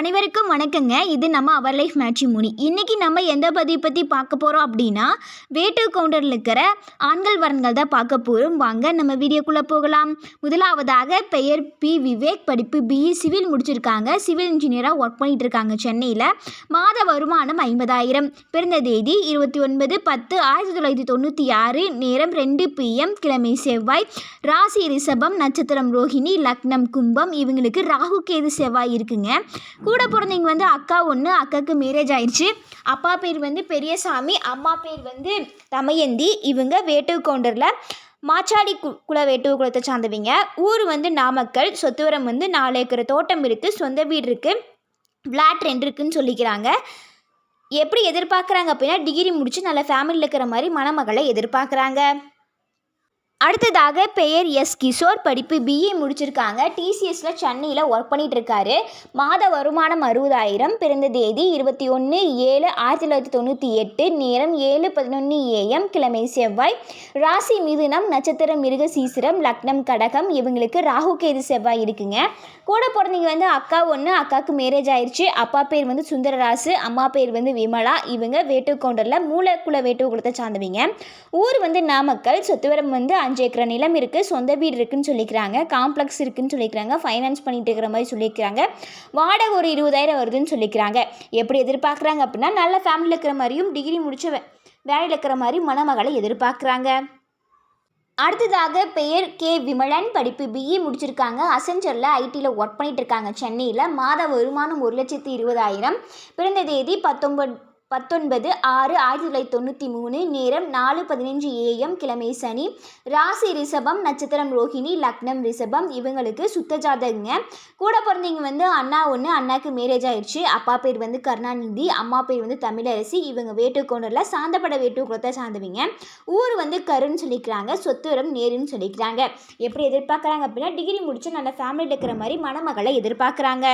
அனைவருக்கும் வணக்கங்க. இது நம்ம அவர் லைஃப் மேட்சி மூனி இன்றைக்கி நம்ம எந்த பதிவு பற்றி பார்க்க போகிறோம் அப்படின்னா வேட்டு கவுண்டரில் இருக்கிற ஆண்கள் வரன்கள் தான் பார்க்க போகிறோம் வாங்க நம்ம வீடியோக்குள்ளே போகலாம். முதலாவதாக பெயர் பி. விவேக் படிப்பு பிஇ சிவில் முடிச்சிருக்காங்க. சிவில் இன்ஜினியராக ஒர்க் பண்ணிட்டு இருக்காங்க சென்னையில். மாத வருமானம் ஐம்பதாயிரம். பிறந்த தேதி இருபத்தி ஒன்பது பத்து ஆயிரத்தி தொள்ளாயிரத்தி தொண்ணூற்றி ஆறு. நேரம் ரெண்டு பிஎம் கிழமை செவ்வாய். ராசி ரிஷபம் நட்சத்திரம் ரோஹிணி லக்னம் கும்பம். இவங்களுக்கு ராகு கேது செவ்வாய் இருக்குங்க. கூட பிறந்தவங்க வந்து அக்கா ஒன்று அக்காவுக்கு மேரேஜ் ஆயிடுச்சு அப்பா பேர் வந்து பெரியசாமி அம்மா பேர் வந்து தமயந்தி இவங்க வேட்டு கவுண்டரில் மாச்சாடி கு குல வேட்டுவ குலத்தை சார்ந்தவங்க. ஊர் வந்து நாமக்கல் சொத்துவரம் வந்து நாலு ஏக்கர் தோட்டம் இருக்குது சொந்த வீடு இருக்குது பிளாட் ரெண்டு இருக்குன்னு சொல்லிக்கிறாங்க. எப்படி எதிர்பார்க்குறாங்க அப்படின்னா டிகிரி முடித்து நல்ல ஃபேமிலியில் இருக்கிற மாதிரி மணமகளை எதிர்பார்க்குறாங்க. அடுத்ததாக பெயர் எஸ். கிஷோர். படிப்பு பிஏ முடிச்சிருக்காங்க. டிசிஎஸில் சென்னையில் ஒர்க் பண்ணிகிட்ருக்காரு மாத வருமானம் அறுபதாயிரம். பிறந்த தேதி இருபத்தி ஒன்று ஏழு ஆயிரத்தி தொள்ளாயிரத்தி தொண்ணூற்றி எட்டு. நேரம் ஏழு பதினொன்று ஏஎம் கிழமை செவ்வாய். ராசி மிதுனம் நட்சத்திரம் மிருக சீசிரம் லக்னம் கடகம். இவங்களுக்கு ராகு கேது செவ்வாய் இருக்குங்க. கூட பிறந்தவங்க வந்து அக்கா ஒன்று அக்காவுக்கு மேரேஜ் ஆயிடுச்சு அப்பா பேர் வந்து சுந்தரராசு அம்மா பேர் வந்து விமலா. இவங்க வேட்டு கவுண்டரில் மூலக்குல வேட்டு சார்ந்தவங்க. ஊர் வந்து நாமக்கல் சொத்துவரம் வந்து அஞ்சு ஏக்கர் நிலம் இருக்குது சொந்த வீடு இருக்குன்னு சொல்லிக்கிறாங்க. காம்ப்ளெக்ஸ் இருக்குதுன்னு சொல்லிக்கிறாங்க. ஃபைனான்ஸ் பண்ணிட்டு இருக்கிற மாதிரி சொல்லிக்கிறாங்க. வாடகை ஒரு இருபதாயிரம் வருதுன்னு சொல்லிக்கிறாங்க. எப்படி எதிர்பார்க்குறாங்க அப்படின்னா நல்ல ஃபேமிலியில் இருக்கிற மாதிரியும் டிகிரி முடிச்ச வேலையில் இருக்கிற மாதிரி மணமகளை எதிர்பார்க்குறாங்க. அடுத்ததாக பெயர் கே. விமலன். படிப்பு பிஇ முடிச்சிருக்காங்க. அசென்ச்சரில் ஐடியில் ஒர்க் பண்ணிட்டு இருக்காங்க. சென்னையில் மாத வருமானம் ஒரு லட்சத்தி இருபதாயிரம். பிறந்த தேதி பத்தொம்பது பத்தொன்பது ஆறு ஆயிரத்தி தொள்ளாயிரத்தி தொண்ணூற்றி மூணு நேரம் நாலு பதினஞ்சு ஏஎம் கிழமை சனி. ராசி ரிஷபம் நட்சத்திரம் ரோஹிணி லக்னம் ரிஷபம். இவங்களுக்கு சுத்த ஜாதகங்க. கூட பிறந்தவங்க வந்து அண்ணா ஒன்று அண்ணாக்கு மேரேஜ் ஆயிடுச்சு. அப்பா பேர் வந்து கருணாநிதி அம்மா பேர் வந்து தமிழரசி. இவங்க வேட்டுக்கோணரில் சாந்தப்பட வேட்டுக்குளத்தை சார்ந்தவங்க. ஊர் வந்து கருன்னு சொல்லிக்கிறாங்க சொத்துவரம் நேருன்னு சொல்லிக்கிறாங்க. எப்படி எதிர்பார்க்குறாங்க அப்படின்னா டிகிரி முடிச்சு நல்ல ஃபேமிலியில் இருக்கிற மாதிரி மணமகளை எதிர்பார்க்குறாங்க.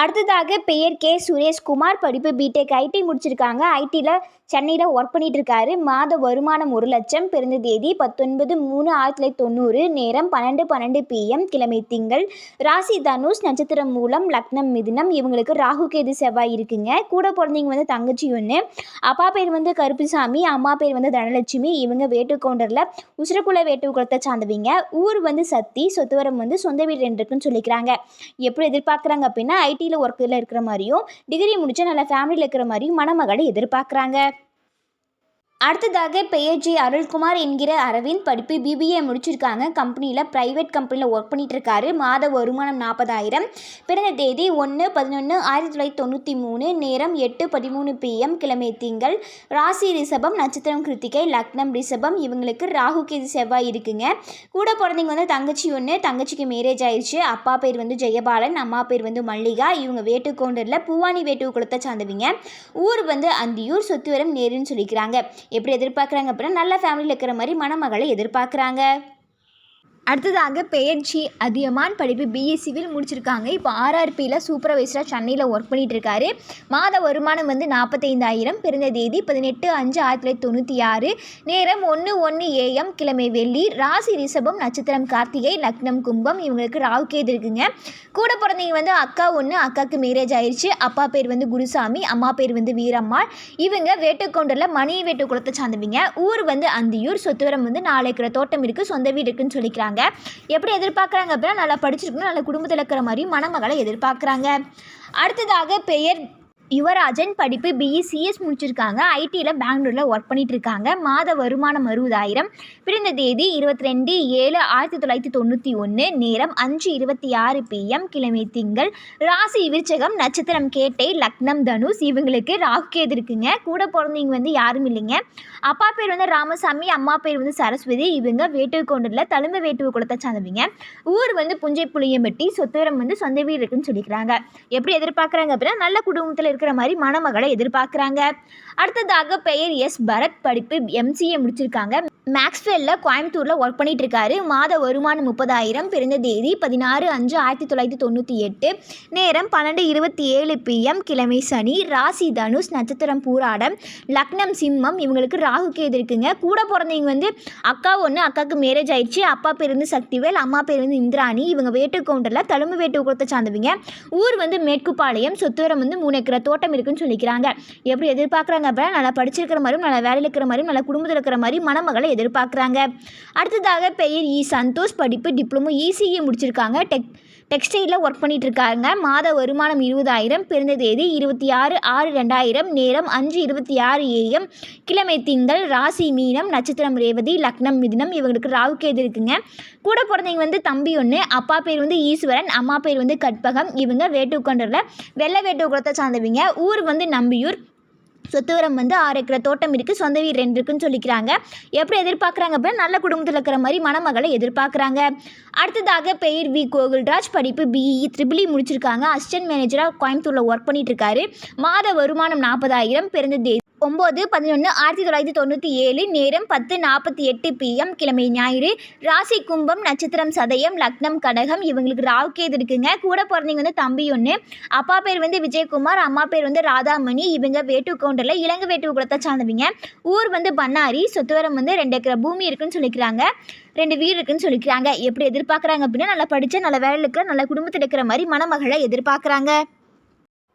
அடுத்ததாக பெயர் கே. சுரேஷ்குமார். படிப்பு பிடெக் ஐடி முடிச்சிருக்காங்க. ஐடியில் சென்னையில் ஒர்க் பண்ணிகிட்ருக்காரு மாத வருமானம் ஒரு லட்சம். பிறந்த தேதி பத்தொன்பது மூணு ஆயிரத்தி தொள்ளாயிரத்தி தொண்ணூறு. நேரம் பன்னெண்டு பன்னெண்டு பிஎம் கிழமை திங்கள். ராசி தனுஷ் நட்சத்திரம் மூலம் லக்னம் மிதுனம். இவங்களுக்கு ராகு கேது செவ்வாய் இருக்குங்க. கூட பிறந்தவங்க வந்து தங்கச்சி ஒன்று அப்பா பேர் வந்து கருப்புசாமி. அம்மா பேர் வந்து தனலட்சுமி. இவங்க வேட்டு கவுண்டரில் உசிரக்குல வேட்டு குளத்தை சார்ந்தவங்க. ஊர் வந்து சத்தி சொத்துவரம் வந்து சொந்த வீடு ரெண்டு இருக்குன்னு சொல்லிக்கிறாங்க. எப்படி எதிர்பார்க்குறாங்க அப்படின்னா ஐடி ஐடியில் ஒர்க்கில் இருக்கிற மாதிரியும் டிகிரி முடிச்ச நல்ல ஃபேமிலியில் இருக்கிற மாதிரியும் மணமகளை எதிர்பார்க்குறாங்க. அடுத்ததாக பெயர் ஜி அருள்குமார் என்கிற அரவிந்த் படிப்பு பிபிஏ முடிச்சிருக்காங்க. கம்பெனியில் ப்ரைவேட் கம்பெனியில் ஒர்க் பண்ணிகிட்ருக்காரு மாத வருமானம் நாற்பதாயிரம் பிறந்த தேதி ஒன்று பதினொன்று ஆயிரத்தி தொள்ளாயிரத்தி தொண்ணூற்றி மூணு. நேரம் எட்டு பதிமூணு பிஎம் கிழமை திங்கள். ராசி ரிஷபம் நட்சத்திரம் கிருத்திகை லக்னம் ரிஷபம். இவங்களுக்கு ராகு கேது செவ்வாய் இருக்குங்க. கூட பிறந்தவங்க வந்து தங்கச்சி ஒன்று தங்கச்சிக்கு மேரேஜ் ஆயிடுச்சு அப்பா பேர் வந்து ஜெயபாலன் அம்மா பேர் வந்து மல்லிகா. இவங்க வேட்டுக்கோண்டரில் பூவானி வேட்டு குளத்தை சார்ந்தவங்க. ஊர் வந்து அந்தியூர் சொத்துவரம் நேருன்னு சொல்லிக்கிறாங்க. எப்படி எதிர்பார்க்குறாங்க அப்படின்னா நல்ல ஃபேமிலியில் இருக்கிற மாதிரி மணமகளை எதிர்பார்க்குறாங்க. அடுத்ததாக பெயர் ஜி அதியமான் படிப்பு பிஇ சிவில் முடிச்சிருக்காங்க. இப்போ ஆர்ஆர்பியில் சூப்பர்வைசராக சென்னையில் ஒர்க் பண்ணிட்டு இருக்காரு மாத வருமானம் வந்து நாற்பத்தைந்தாயிரம் பிறந்த தேதி பதினெட்டு அஞ்சு ஆயிரத்தி தொள்ளாயிரத்தி தொண்ணூற்றி ஆறு. நேரம் ஒன்று ஒன்று ஏஎம் கிழமை வெள்ளி. ராசி ரிஷபம் நட்சத்திரம் கார்த்திகை லக்னம் கும்பம். இவங்களுக்கு ராகு கேது இருக்குங்க. கூட பிறந்தவங்க வந்து அக்கா ஒன்று அக்காவுக்கு மேரேஜ் ஆயிடுச்சு அப்பா பேர் வந்து குருசாமி அம்மா பேர் வந்து வீரம்மாள். இவங்க வேட்டுக்கொண்டரில் மணி வேட்டு குளத்தை சார்ந்தவங்க. ஊர் வந்து அந்தியூர். சொத்துவரம் வந்து நாலு தோட்டம் இருக்குது சொந்த வீடு இருக்குன்னு சொல்லிக்கிறாங்க. எப்படி எதிர்பார்க்குறாங்க அப்படின்னா நல்லா படிச்சிருக்கணும் நல்ல குடும்பத்தில் இருக்கிற மாதிரி மணமகளை எதிர்பார்க்குறாங்க. அடுத்ததாக பெயர் யுவராஜன் படிப்பு பிஇ சிஎஸ் முடிச்சிருக்காங்க. ஐடியில் பெங்களூரில் ஒர்க் பண்ணிட்டு இருக்காங்க மாத வருமானம் அறுபதாயிரம். பிறந்த தேதி இருபத்தி ரெண்டு ஏழு ஆயிரத்தி தொள்ளாயிரத்தி தொண்ணூற்றி ஒன்று நேரம் அஞ்சு இருபத்தி ஆறு பிஎம் கிழமை திங்கள். ராசி விருச்சகம் நட்சத்திரம் கேட்டை லக்னம் தனுஷ். இவங்களுக்கு ராகு கேது இருக்குங்க. கூட பிறந்தவங்க வந்து யாரும் இல்லைங்க. அப்பா பேர் வந்து ராமசாமி அம்மா பேர் வந்து சரஸ்வதி. இவங்க வேட்டுக்கொண்டில் தழும்பு வேட்டுவ குளத்தை சார்ந்தவங்க. ஊர் வந்து புஞ்சை புளியம்பட்டி. சொத்துவரம் வந்து சொந்த வீடு இருக்குன்னு சொல்லிக்கிறாங்க. எப்படி எதிர்பார்க்குறாங்க அப்படின்னா நல்ல குடும்பத்தில் இருக்கிற இருக்கிற மாதிரி மணமகளை எதிர்பார்க்குறாங்க. அடுத்ததாக பெயர் எஸ். பரத் படிப்பு எம்சிஏ முடிச்சிருக்காங்க. மேக்ஸ்வெல்லில் கோயம்புத்தூரில் ஒர்க் பண்ணிட்டு இருக்காரு மாத வருமானம் முப்பதாயிரம் பிறந்த தேதி பதினாறு அஞ்சு ஆயிரத்தி தொள்ளாயிரத்தி தொண்ணூற்றி எட்டு நேரம் பன்னெண்டு இருபத்தி ஏழு பிஎம் கிழமை சனி ராசி தனுஷ் நட்சத்திரம் பூராடம் லக்னம் சிம்மம் இவங்களுக்கு ராகு கேது இருக்குங்க. கூட பிறந்தவங்க வந்து அக்கா ஒன்று அக்காவுக்கு மேரேஜ் ஆயிடுச்சு. அப்பா பேர் வந்து சக்திவேல் அம்மா பேர் வந்து இந்திராணி. இவங்க வேட்டு கவுண்டரில் தழும்பு வேட்டு குளத்தை சார்ந்தவங்க. ஊர் வந்து மேற்குப்பாளையம் சொத்துவரம் வந்து மூணு ஏக்கர் தோட்டம் இருக்குன்னு சொல்லிக்கிறாங்க. எப்படி எதிர்பார்க்குறாங்க அப்படின்னா நல்லா படிச்சிருக்கிற மாதிரியும் நல்லா வேலையில் இருக்கிற மாதிரியும் நல்லா குடும்பத்தில் இருக்கிற மாதிரி மணமகளை எதிர்பார்க்குறாங்க. அடுத்ததாக பெயர் இ. சந்தோஷ் படிப்பு டிப்ளமோ இசிஇ முடிச்சிருக்காங்க. டெக் டெக்ஸ்டைலில் ஒர்க் பண்ணிகிட்ருக்காங்க மாத வருமானம் இருபதாயிரம் பிறந்த தேதி இருபத்தி ஆறு ஆறு ரெண்டாயிரம் நேரம் அஞ்சு இருபத்தி ஆறு ஏஎம். கிழமை திங்கள் ராசி மீனம் நட்சத்திரம் ரேவதி லக்னம் மிதினம் இவங்களுக்கு ராவுக்கேது இருக்குங்க. கூட பிறந்தவங்க வந்து தம்பி ஒன்று அப்பா பேர் வந்து ஈஸ்வரன் அம்மா பேர் வந்து கற்பகம். இவங்க வேட்டுக்கொண்டரில் வெள்ளை வேட்டுக்குளத்தை சார்ந்தவங்க. ஊர் வந்து நம்பியூர் சொத்துவரம் வந்து ஆறு ஏக்கரை தோட்டம் இருக்குது சொந்த வீடு ரெண்டு இருக்குன்னு சொல்லிக்கிறாங்க. எப்படி எதிர்பார்க்குறாங்க அப்படின்னா நல்ல குடும்பத்தில் இருக்கிற மாதிரி மணமகளை எதிர்பார்க்குறாங்க. அடுத்ததாக பெயர் வி. கோகுல்ராஜ் படிப்பு பிஇ த்ரிபிளி e முடிச்சிருக்காங்க. அசிஸ்டன்ட் மேனேஜராக கோயம்புத்தூரில் ஒர்க் பண்ணிட்டு இருக்காரு. மாத வருமானம் நாற்பதாயிரம் பிறந்த தேதி ஒம்பது பதினொன்று ஆயிரத்தி தொள்ளாயிரத்தி தொண்ணூற்றி ஏழு நேரம் பத்து நாற்பத்தி எட்டு பிஎம் கிழமை ஞாயிறு. ராசி கும்பம் நட்சத்திரம் சதயம் லக்னம் கடகம் இவங்களுக்கு ராவுகேது இருக்குங்க. கூட பிறந்தவங்க வந்து தம்பி ஒன்று அப்பா பேர் வந்து விஜயகுமார் அம்மா பேர் வந்து ராதாமணி. இவங்க வேட்டு கவுண்டரில் இளங்க வேட்டு குலத்தை சார்ந்தவங்க. ஊர் வந்து பண்ணாரி. சொத்துவரம் வந்து ரெண்டு ஏக்கர் பூமி இருக்குன்னு சொல்லிக்கிறாங்க. ரெண்டு வீடு இருக்குன்னு சொல்லிக்கிறாங்க. எப்படி எதிர்பார்க்குறாங்க அப்படின்னா நல்லா படித்த நல்ல வேலை இருக்கிற நல்ல குடும்பத்தில் இருக்கிற மாதிரி மணமகளை எதிர்பார்க்குறாங்க.